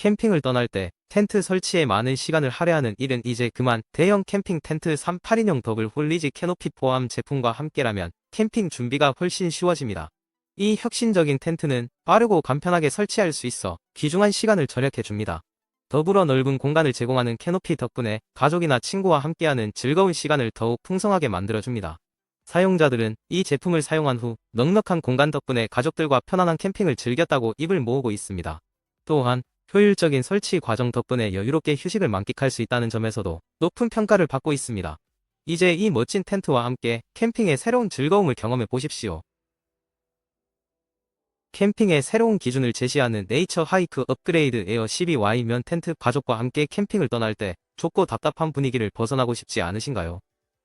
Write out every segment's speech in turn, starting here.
캠핑을 떠날 때 텐트 설치에 많은 시간을 할애하는 일은 이제 그만 대형 캠핑 텐트 3, 8인용 더블 홀리지 캐노피 포함 제품과 함께라면 캠핑 준비가 훨씬 쉬워집니다. 이 혁신적인 텐트는 빠르고 간편하게 설치할 수 있어 귀중한 시간을 절약해줍니다. 더불어 넓은 공간을 제공하는 캐노피 덕분에 가족이나 친구와 함께하는 즐거운 시간을 더욱 풍성하게 만들어줍니다. 사용자들은 이 제품을 사용한 후 넉넉한 공간 덕분에 가족들과 편안한 캠핑을 즐겼다고 입을 모으고 있습니다. 또한 효율적인 설치 과정 덕분에 여유롭게 휴식을 만끽할 수 있다는 점에서도 높은 평가를 받고 있습니다. 이제 이 멋진 텐트와 함께 캠핑의 새로운 즐거움을 경험해 보십시오. 캠핑의 새로운 기준을 제시하는 네이처 하이크 업그레이드 에어 12Y 면 텐트 가족과 함께 캠핑을 떠날 때 좁고 답답한 분위기를 벗어나고 싶지 않으신가요?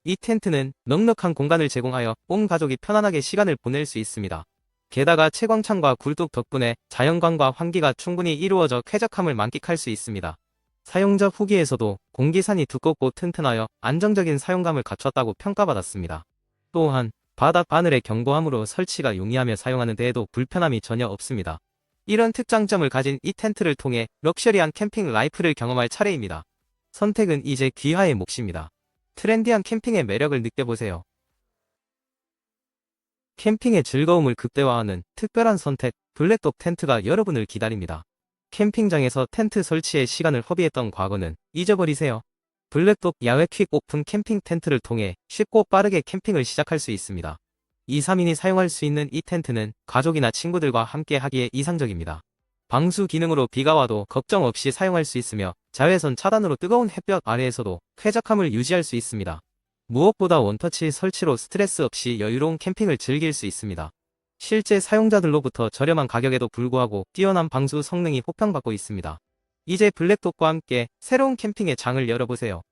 이 텐트는 넉넉한 공간을 제공하여 온 가족이 편안하게 시간을 보낼 수 있습니다. 게다가 채광창과 굴뚝 덕분에 자연광과 환기가 충분히 이루어져 쾌적함을 만끽할 수 있습니다. 사용자 후기에서도 공기산이 두껍고 튼튼하여 안정적인 사용감을 갖췄다고 평가받았습니다. 또한 바닥 바늘의 견고함으로 설치가 용이하며 사용하는 데에도 불편함이 전혀 없습니다. 이런 특장점을 가진 이 텐트를 통해 럭셔리한 캠핑 라이프를 경험할 차례입니다. 선택은 이제 귀하의 몫입니다. 트렌디한 캠핑의 매력을 느껴보세요. 캠핑의 즐거움을 극대화하는 특별한 선택, 블랙독 텐트가 여러분을 기다립니다. 캠핑장에서 텐트 설치에 시간을 허비했던 과거는 잊어버리세요. 블랙독 야외 퀵 오픈 캠핑 텐트를 통해 쉽고 빠르게 캠핑을 시작할 수 있습니다. 2, 3인이 사용할 수 있는 이 텐트는 가족이나 친구들과 함께 하기에 이상적입니다. 방수 기능으로 비가 와도 걱정 없이 사용할 수 있으며 자외선 차단으로 뜨거운 햇볕 아래에서도 쾌적함을 유지할 수 있습니다. 무엇보다 원터치 설치로 스트레스 없이 여유로운 캠핑을 즐길 수 있습니다. 실제 사용자들로부터 저렴한 가격에도 불구하고 뛰어난 방수 성능이 호평받고 있습니다. 이제 블랙독과 함께 새로운 캠핑의 장을 열어보세요.